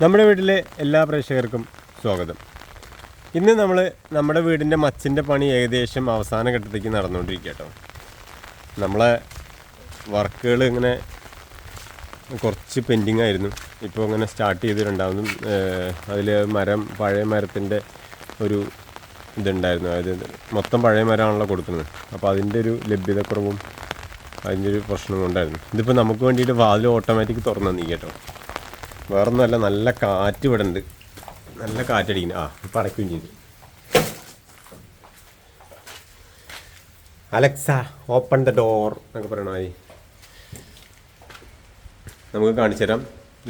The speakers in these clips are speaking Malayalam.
നമ്മുടെ വീട്ടിലെ എല്ലാ പ്രേക്ഷകർക്കും സ്വാഗതം. ഇന്ന് നമ്മൾ നമ്മുടെ വീടിന്റെ മച്ചിന്റെ പണി ഏകദേശം അവസാന ഘട്ടത്തേക്ക് നടന്നുകൊണ്ടിരിക്കുക കേട്ടോ. നമ്മളെ വർക്കുകൾ ഇങ്ങനെ കുറച്ച് പെൻഡിങ് ആയിരുന്നു. ഇപ്പോൾ ഇങ്ങനെ സ്റ്റാർട്ട് ചെയ്ത് രണ്ടാമതും അതിൽ മരം പഴയ മരത്തിന്റെ ഒരു ഇതുണ്ടായിരുന്നു. അതായത് മൊത്തം പഴയ മരമാണല്ലോ കൊടുക്കുന്നത്. അപ്പോൾ അതിന്റെ ഒരു ലഭ്യതക്കുറവും അതിന്റെ ഒരു പ്രശ്നം കൊണ്ടായിരുന്നു ഇതിപ്പോൾ നമുക്ക് വേണ്ടിയിട്ട് വാതിൽ ഓട്ടോമാറ്റിക് തുറന്നു നീ കേട്ടോ. വേറൊന്നുമല്ല നല്ല കാറ്റ് ഇവിടെ ഉണ്ട്. നല്ല കാറ്റടിക്കുന്നു. ആ ഇപ്പം അടയ്ക്കുകയും ചെയ്തു. അലക്സ ഓപ്പൺ ദ ഡോർ എന്നൊക്കെ പറയണ മതി നമുക്ക് കാണിച്ചു തരാം.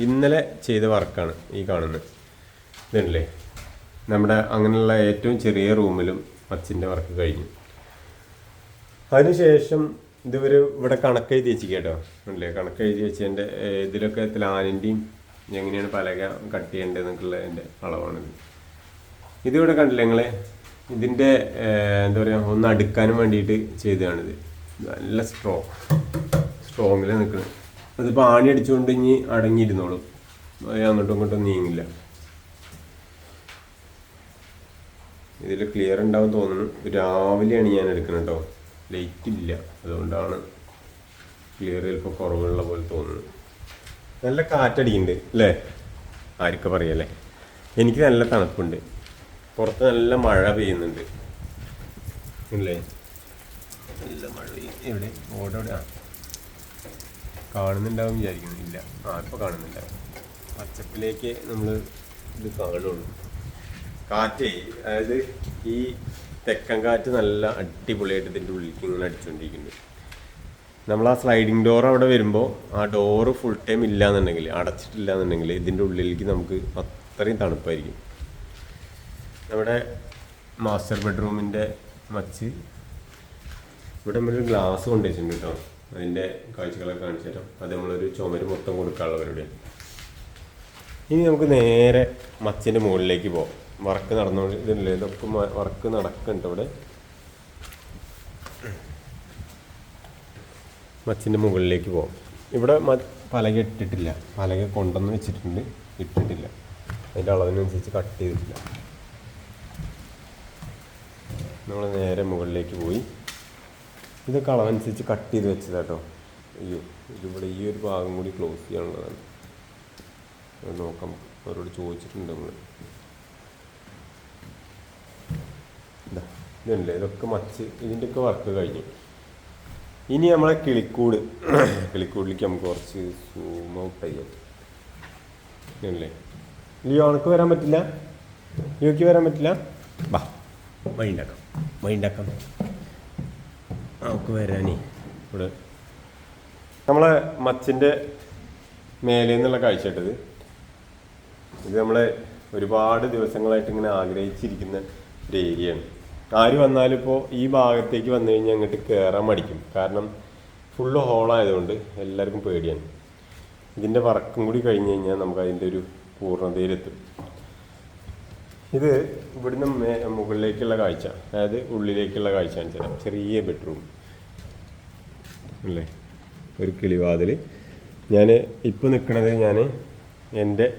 ഇന്നലെ ചെയ്ത വർക്കാണ് ഈ കാണുന്നത്. ഇതുണ്ടല്ലേ? നമ്മുടെ അങ്ങനെയുള്ള ഏറ്റവും ചെറിയ റൂമിലും അച്ഛന്റെ വർക്ക് കഴിഞ്ഞു. അതിനുശേഷം ഇതുവരെ ഇവിടെ കണക്ക് എഴുതി വെച്ച് കേട്ടോ. അല്ലേ കണക്ക് എഴുതി വെച്ചതിന്റെ ഇതിലൊക്കെ ഇതിലൊക്കെ എങ്ങനെയാണ് പലക കട്ട് ചെയ്യേണ്ടതെന്നൊക്കെയുള്ളതിന്റെ അളവാണിത്. ഇതിവിടെ കണ്ടില്ല ഞങ്ങൾ ഇതിന്റെ എന്താ പറയുക ഒന്ന് അടുക്കാനും വേണ്ടിയിട്ട് ചെയ്തതാണിത്. നല്ല സ്ട്രോങ് സ്ട്രോങ്ങിൽ നിൽക്കുന്നത് അതിപ്പോൾ ആണി അടിച്ചുകൊണ്ട് ഇനി അടങ്ങിയിരുന്നോളും. അങ്ങോട്ടും ഇങ്ങോട്ടും നീങ്ങില്ല. ഇതിൽ ക്ലിയർ ഉണ്ടാവും തോന്നുന്നു. രാവിലെയാണ് ഞാൻ എടുക്കുന്നത് കേട്ടോ ലൈറ്റ് ഇല്ല. അതുകൊണ്ടാണ് ക്ലിയർ ചിലപ്പോൾ കുറവുള്ള പോലെ തോന്നുന്നു. നല്ല കാറ്റടിക്കുന്നുണ്ട് അല്ലേ? ആർക്കും പറയല്ലേ? എനിക്ക് നല്ല തണുപ്പുണ്ട്. പുറത്ത് നല്ല മഴ പെയ്യുന്നുണ്ട്. അല്ലേ നല്ല മഴ എവിടെ? ഓടോടെ ആ കാണുന്നുണ്ടാവും വിചാരിക്കുന്നു. ഇല്ല ആ ഇപ്പോൾ കാണുന്നുണ്ടാവും പച്ചപ്പിലേക്ക് നമ്മൾ ഇത് കാണുള്ളൂ. കാറ്റേ അതായത് ഈ തെക്കൻ കാറ്റ് നല്ല അടിപൊളിയായിട്ട് ഇതിന്റെ ഉള്ളിലേക്ക് ഇങ്ങനെ അടിച്ചുകൊണ്ടിരിക്കുന്നുണ്ട് നമ്മൾ ആ സ്ലൈഡിങ് ഡോർ അവിടെ വരുമ്പോൾ ആ ഡോറ് ഫുൾ ടൈം ഇല്ലാന്നുണ്ടെങ്കിൽ അടച്ചിട്ടില്ല എന്നുണ്ടെങ്കിൽ ഇതിന്റെ ഉള്ളിലേക്ക് നമുക്ക് അത്രയും തണുപ്പായിരിക്കും. നമ്മുടെ മാസ്റ്റർ ബെഡ്റൂമിന്റെ മച്ച് ഇവിടെ നമ്മളൊരു ഗ്ലാസ് കൊണ്ടുവച്ചിട്ടുണ്ട് കേട്ടോ. അതിന്റെ കാഴ്ചകളൊക്കെ കാണിച്ചു തരാം. അത് നമ്മളൊരു ചുമര് മൊത്തം കൊടുക്കാനുള്ള പരിപാടിയാണ്. ഇനി നമുക്ക് നേരെ മച്ചിന്റെ മുകളിലേക്ക് പോകാം വർക്ക് നടന്നുകൊണ്ട് ഇതല്ലേ ഇതൊക്കെ വർക്ക് നടക്കുന്നുണ്ട് ഇവിടെ. മച്ചിന്റെ മുകളിലേക്ക് പോകും ഇവിടെ മ പലക ഇട്ടിട്ടില്ല. പലക കൊണ്ടുവന്ന് വെച്ചിട്ടുണ്ട്. ഇട്ടിട്ടില്ല. അതിന്റെ അളവിനനുസരിച്ച് കട്ട് ചെയ്തിട്ടില്ല. നമ്മൾ നേരെ മുകളിലേക്ക് പോയി. ഇതൊക്കെ അളവനുസരിച്ച് കട്ട് ചെയ്ത് വെച്ചതാട്ടോ. അയ്യോ ഇതിവിടെ ഈ ഒരു ഭാഗം കൂടി ക്ലോസ് ചെയ്യാനുള്ളതാണ്. നോക്കാം. അവരോട് ചോദിച്ചിട്ടുണ്ട് നമ്മൾ ഇതല്ലേ ഇതൊക്കെ മച്ച് ഇതിന്റെയൊക്കെ വർക്ക് കഴിഞ്ഞു. ഇനി നമ്മളെ കിളിക്കൂട്. കിളിക്കൂടിലേക്ക് നമുക്ക് കുറച്ച് സൂം ഔട്ട് ചെയ്യാം. ലിയോ ലിയോണക്ക് വരാൻ പറ്റില്ല? ലിയോക്ക് വരാൻ പറ്റില്ല? ബാ മൈൻഡാക്കാം മൈൻഡാക്കാം. നമുക്ക് വരാനേ. ഇവിടെ. നമ്മളെ മച്ചിന്റെ മേലെ നിന്നുള്ള കാഴ്ച ഇട്ടത് ഇത് നമ്മളെ ഒരുപാട് ദിവസങ്ങളായിട്ട് ഇങ്ങനെ ആഗ്രഹിച്ചിരിക്കുന്ന ഒരു ഏരിയയാണ്. ആര് വന്നാലിപ്പോൾ ഈ ഭാഗത്തേക്ക് വന്നു കഴിഞ്ഞാൽ അങ്ങോട്ട് കയറാൻ മടിക്കും. കാരണം ഫുള്ള് ഹോളായതുകൊണ്ട് എല്ലാവർക്കും പേടിയാണ്. ഇതിന്റെ വർക്കും കൂടി കഴിഞ്ഞ് കഴിഞ്ഞാൽ നമുക്ക് അതിന്റെ ഒരു പൂർണതയിലെത്തും. ഇത് ഇവിടുന്ന് മുകളിലേക്കുള്ള കാഴ്ച. അതായത് ഉള്ളിലേക്കുള്ള കാഴ്ച തരാം ചെറിയ ബെഡ്റൂം അല്ലേ? ഒരു കിളിവാതിൽ ഞാൻ ഇപ്പോൾ നിൽക്കുന്നത് ഞാൻ എന്റെ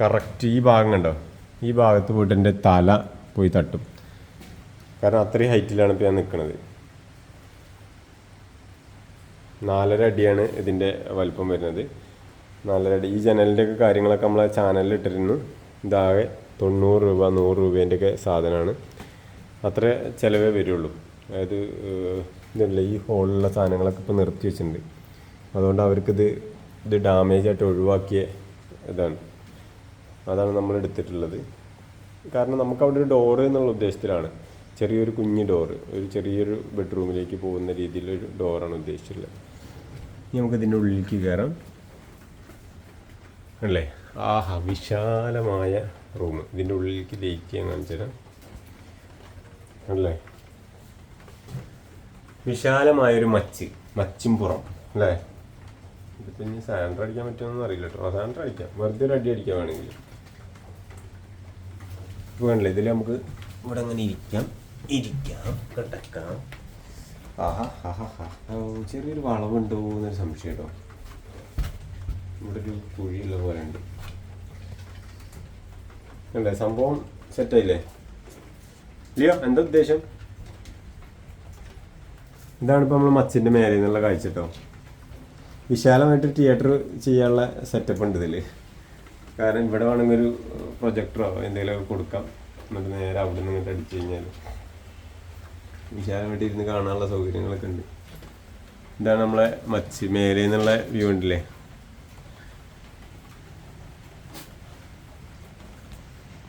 കറക്റ്റ് ഈ ഭാഗം കണ്ടോ? ഈ ഭാഗത്ത് പോയിട്ട് എന്റെ തല പോയി തട്ടും. കാരണം അത്രയും ഹൈറ്റിലാണ് ഇപ്പോൾ ഞാൻ നിൽക്കുന്നത് നാലര അടിയാണ് ഇതിന്റെ വലിപ്പം വരുന്നത്. നാലര അടി. ഈ ജനലിന്റെ ഒക്കെ കാര്യങ്ങളൊക്കെ നമ്മളെ ചാനലിൽ ഇട്ടിരുന്നു. ഇതാകെ തൊണ്ണൂറ് രൂപ നൂറ് രൂപേന്റെയൊക്കെ സാധനമാണ്. അത്ര ചിലവേ വരുള്ളൂ. അതായത് ഇതല്ല ഈ ഹോളിലുള്ള സാധനങ്ങളൊക്കെ ഇപ്പോൾ നിർത്തി വെച്ചിട്ടുണ്ട്. അതുകൊണ്ട് അവർക്കിത് ഇത് ഡാമേജ് ആയിട്ട് ഒഴിവാക്കിയ ഇതാണ്. അതാണ് നമ്മൾ എടുത്തിട്ടുള്ളത്. കാരണം നമുക്ക് അവിടെ ഒരു ഡോറ് എന്നുള്ള ഉദ്ദേശത്തിലാണ്. ചെറിയൊരു കുഞ്ഞ് ഡോറ് ഒരു ചെറിയൊരു ബെഡ്റൂമിലേക്ക് പോകുന്ന രീതിയിലൊരു ഡോറാണ് ഉദ്ദേശിച്ചിട്ടുള്ളത്. ഇനി നമുക്ക് ഇതിന്റെ ഉള്ളിലേക്ക് കയറാം. അല്ലേ? ആഹാ വിശാലമായ റൂം ഇതിന്റെ ഉള്ളിലേക്ക് ലൈറ്റ് കാണിച്ചാൽ അല്ലേ? വിശാലമായൊരു മച്ച് മച്ചും പുറം അല്ലേ? ഇതിപ്പോൾ ഇനി സാൻഡർ അടിക്കാൻ പറ്റുമെന്ന് അറിയില്ല കേട്ടോ. സാൻഡർ അടിക്കാം. വെറുതെ ഒരു അടി അടിക്കാൻ വേണമെങ്കിൽ. വേണല്ലേ ഇതിൽ നമുക്ക് ഇവിടെ അങ്ങനെ ഇരിക്കാം. ഇരിക്കാം. കിടക്കാം ചെറിയൊരു വളവുണ്ടോ എന്നൊരു സംശയം കേട്ടോ ഇവിടെ ഒരു കുഴിയുള്ള പോലെ ഉണ്ട്. അല്ലേ സംഭവം സെറ്റായില്ലേ ഇല്ലയോ എന്താ ഉദ്ദേശം? ഇതാണ് ഇപ്പോൾ നമ്മൾ മച്ചിന്റെ മേലെ നിന്നുള്ള കാഴ്ച കേട്ടോ വിശാലമായിട്ട് തിയേറ്റർ ചെയ്യാനുള്ള സെറ്റപ്പ് ഉണ്ട് ഇതിൽ കാരണം ഇവിടെ വേണമെങ്കിൽ ഒരു പ്രൊജക്ടറോ എന്തെങ്കിലുമൊക്കെ കൊടുക്കാം. എന്നിട്ട് നേരെ അവിടെ നിന്ന് അടിച്ചു കഴിഞ്ഞാൽ വിശാലമായിട്ട് ഇരുന്ന് കാണാനുള്ള സൗകര്യങ്ങളൊക്കെ ഉണ്ട്. ഇതാണ് നമ്മളെ മച്ചി മേലെ നിന്നുള്ള വ്യൂ ഉണ്ടല്ലേ?